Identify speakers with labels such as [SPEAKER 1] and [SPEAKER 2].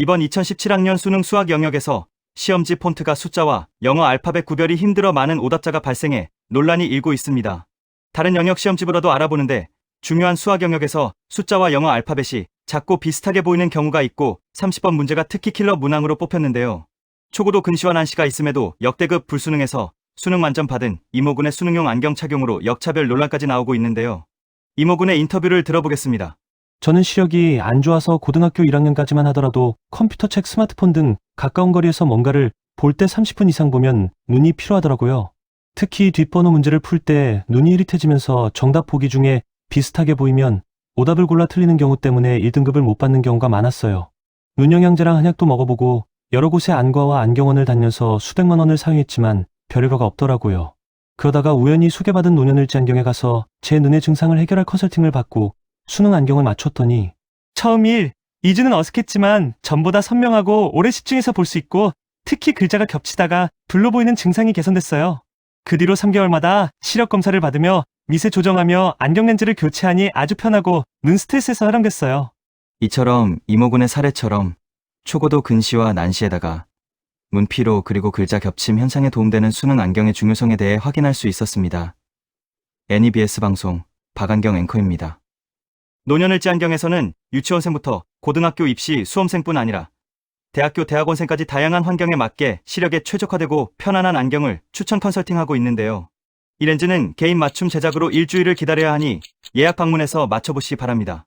[SPEAKER 1] 이번 2017학년 수능 수학 영역에서 시험지 폰트가 숫자와 영어 알파벳 구별이 힘들어 많은 오답자가 발생해 논란이 일고 있습니다. 다른 영역 시험지보다도 알아보는데 중요한 수학 영역에서 숫자와 영어 알파벳이 작고 비슷하게 보이는 경우가 있고 30번 문제가 특히 킬러 문항으로 뽑혔는데요. 초고도 근시와 난시가 있음에도 역대급 불수능에서 수능 만점 받은 이모군의 수능용 안경 착용으로 역차별 논란까지 나오고 있는데요. 이모군의 인터뷰를 들어보겠습니다.
[SPEAKER 2] 저는 시력이 안 좋아서 고등학교 1학년까지만 하더라도 컴퓨터 책, 스마트폰 등 가까운 거리에서 뭔가를 볼 때 30분 이상 보면 눈이 피로하더라고요. 특히 뒷번호 문제를 풀 때 눈이 흐릿해지면서 정답 보기 중에 비슷하게 보이면 오답을 골라 틀리는 경우 때문에 1등급을 못 받는 경우가 많았어요. 눈영양제랑 한약도 먹어보고 여러 곳에 안과와 안경원을 다녀서 수백만 원을 사용했지만 별 효과가 없더라고요. 그러다가 우연히 소개받은 노년을지 안경에 가서 제 눈의 증상을 해결할 컨설팅을 받고 수능 안경을 맞췄더니 처음 일, 2주는 어색했지만 전보다 선명하고 오래 집중해서 볼 수 있고 특히 글자가 겹치다가 불로 보이는 증상이 개선됐어요. 그 뒤로 3개월마다 시력 검사를 받으며 미세 조정하며 안경 렌즈를 교체하니 아주 편하고 눈 스트레스에서 해방됐어요.
[SPEAKER 1] 이처럼 이모군의 사례처럼 초고도 근시와 난시에다가 문피로 그리고 글자 겹침 현상에 도움되는 수능 안경의 중요성에 대해 확인할 수 있었습니다. NEBS 방송 박안경 앵커입니다. 노년을지 안경에서는 유치원생부터 고등학교 입시 수험생뿐 아니라 대학교 대학원생까지 다양한 환경에 맞게 시력에 최적화되고 편안한 안경을 추천 컨설팅하고 있는데요. 이 렌즈는 개인 맞춤 제작으로 일주일을 기다려야 하니 예약 방문해서 맞춰보시기 바랍니다.